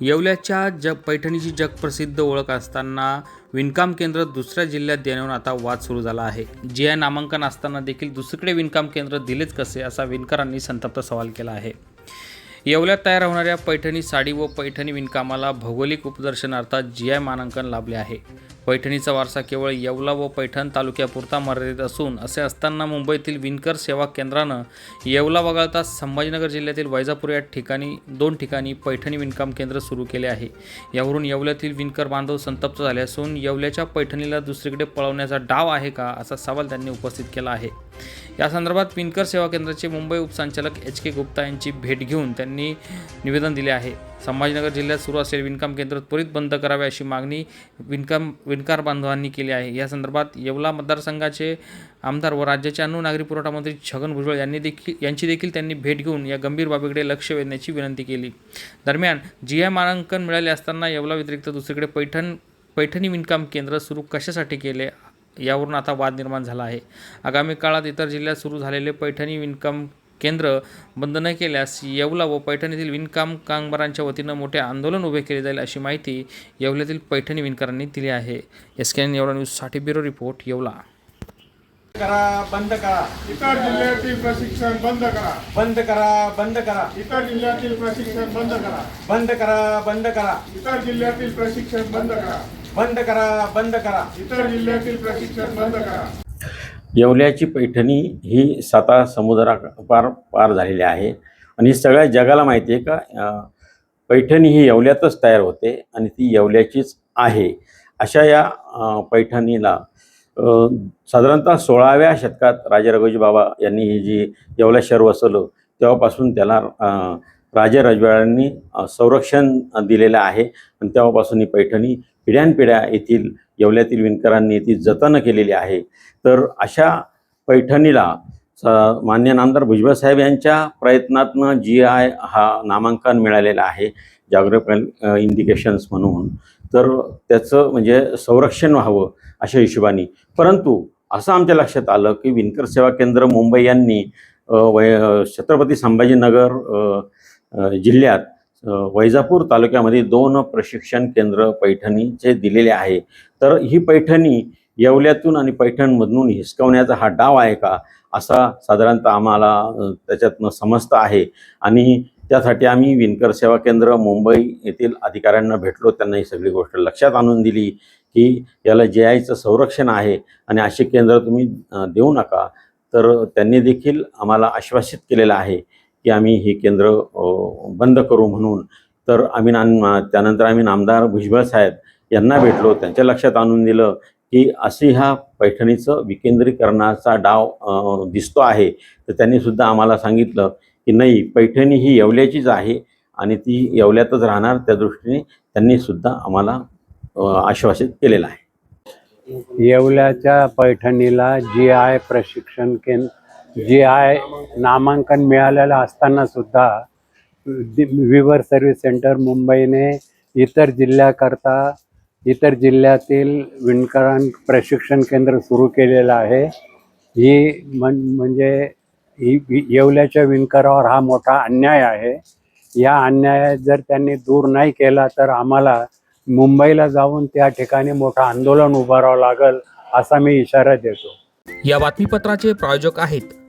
येवल्याच्या जग पैठणीची जगप्रसिद्ध ओळख असताना विणकाम केंद्र दुसऱ्या जिल्ह्यात देण्यावर आता वाद सुरू झाला आहे. जी आय नामांकन असताना देखील दुसरीकडे विणकाम केंद्र दिलेच कसे असा विणकरांनी संतप्त सवाल केला आहे. येवल्यात तयार होणाऱ्या पैठणी साडी व पैठणी विणकामाला भौगोलिक उपदर्शनार्थात जी आय मानांकन लाभले आहे. पैठणीचा वारसा केवळ येवला व पैठण तालुक्यापुरता मर्यादित असून असे असताना मुंबईतील विणकर सेवा केंद्रानं येवला वगळता संभाजीनगर जिल्ह्यातील वैजापूर या ठिकाणी दोन ठिकाणी पैठणी विणकाम केंद्र सुरू केले आहे. यावरून येवल्यातील विणकर बांधव संतप्त झाले असून येवल्याच्या पैठणीला दुसरीकडे पळवण्याचा डाव आहे का असा सवाल त्यांनी उपस्थित केला आहे. या संदर्भात विणकर सेवा केंद्राचे मुंबई उपसंचालक एच के गुप्ता यांची भेट घेऊन त्यांनी निवेदन दिले आहे. संभाजीनगर जिल्ह्यात सुरू असलेले विणकाम केंद्र त्वरित बंद करावे अशी मागणी विणकाम विणकार बांधवांनी केली आहे. या संदर्भात येवला मतदारसंघाचे आमदार व राज्याचे अन्न नागरी पुरवठा मंत्री छगन भुजबळ यांनी देखील यांची देखील त्यांनी भेट घेऊन या गंभीर बाबीकडे लक्ष वेधण्याची विनंती केली. दरम्यान जी आय मानांकन मिळाले असताना येवला व्यतिरिक्त दुसरीकडे पैठण पैठणी विणकाम केंद्र सुरू कशासाठी केले यावरून आता वाद निर्माण झाला आहे. आगामी काळात इतर जिल्ह्यात सुरू झालेले पैठणी विणकाम केंद्र बंद न केल्यास येवला व पैठणीतील विणकाम कामगारांच्या वतीनं मोठे आंदोलन उभे केले जाईल अशी माहिती येवल्यातील पैठणी विणकरांनी दिली आहे. एस के एन येवला न्यूजसाठी ब्युरो रिपोर्ट येवला. करा बंद करा. इतर जिल्ह्यातील प्रशिक्षण बंद करा. बंद करा बंद करा. इतर जिल्ह्यातील प्रशिक्षण बंद करा. बंद करा बंद करा. इतर जिल्ह्यातील प्रशिक्षण बंद करा. बंद करा बंद करा. इतर जिल्ह्यातील प्रशिक्षण बंद करा. येवल्याची पैठणी ही साता समुद्रा पार पार झालेली आहे. आणि सगळ्या जगाला माहिती आहे का पैठणी ही येवल्यातच तयार होते आणि ती येवल्याचीच आहे. अशा या पैठणीला साधारणतः सोळाव्या शतकात राजे रघोजी बाबा यांनी ही जी येवला शहर वसवलं तेव्हापासून त्याला राजा रजवाड्यांनी संरक्षण दिलेलं आहे. आणि तेव्हापासून ही पैठणी पिढ्यानपिढ्या येथील येवल्यातील विणकरांनी ती जतन केलेली आहे. तर अशा पैठणीला स मान्य नामदार भुजबळ साहेब यांच्या प्रयत्नातनं जी आय हा नामांकन मिळालेला आहे जॉग्राफिकल इंडिकेशन्स म्हणून. तर त्याचं म्हणजे संरक्षण व्हावं अशा हिशोबाने. परंतु असं आमच्या लक्षात आलं की विणकर सेवा केंद्र मुंबई यांनी वय छत्रपती संभाजीनगर जिल्ह्यात वैजापूर तालुक्यामध्ये दोन प्रशिक्षण केंद्र पैठणीचे दिलेले आहे. तर ही पैठणी येवल्यातून आणि पैठणमधून हिसकवण्याचा हा डाव आहे का? असा साधारणतः आम्हाला त्याच्यातनं समजतं आहे. आणि त्यासाठी आम्ही विणकर सेवा केंद्र मुंबई येथील अधिकाऱ्यांना भेटलो. त्यांना ही सगळी गोष्ट लक्षात आणून दिली की याला जे आयचं संरक्षण आहे आणि असे केंद्र तुम्ही देऊ नका. तर त्यांनी देखील आम्हाला आश्वासित केलेलं आहे. की आम्ही हे केंद्र बंद करू म्हणून. तर आम्ही नाम त्यानंतर आम्ही नामदार भुजबळ साहेब यांना भेटलो. त्यांच्या लक्षात आणून दिलं की अशी ह्या पैठणीचं विकेंद्रीकरणाचा डाव दिसतो आहे. तर त्यांनी सुद्धा आम्हाला सांगितलं की नाही पैठणी ही येवल्याचीच आहे आणि ती येवल्यातच राहणार. त्या दृष्टीने त्यांनी सुद्धा आम्हाला आश्वासित केलेलं आहे. येवल्याच्या पैठणीला जी आय प्रशिक्षण केंद्र जी आय नामांकन मिळालेलं असताना सुद्धा विवर सर्व्हिस सेंटर मुंबईने इतर जिल्ह्याकरता इतर जिल्ह्यातील विणकरां प्रशिक्षण केंद्र सुरू केलेलं आहे. ही म्हण म्हणजे ही येवल्याच्या विणकरावर हा मोठा अन्याय आहे. या अन्याय जर त्यांनी दूर नाही केला तर आम्हाला मुंबईला जाऊन त्या ठिकाणी मोठं आंदोलन उभारावं लागेल असा मी इशारा देतो. या बातमीपत्राचे प्रायोजक आहेत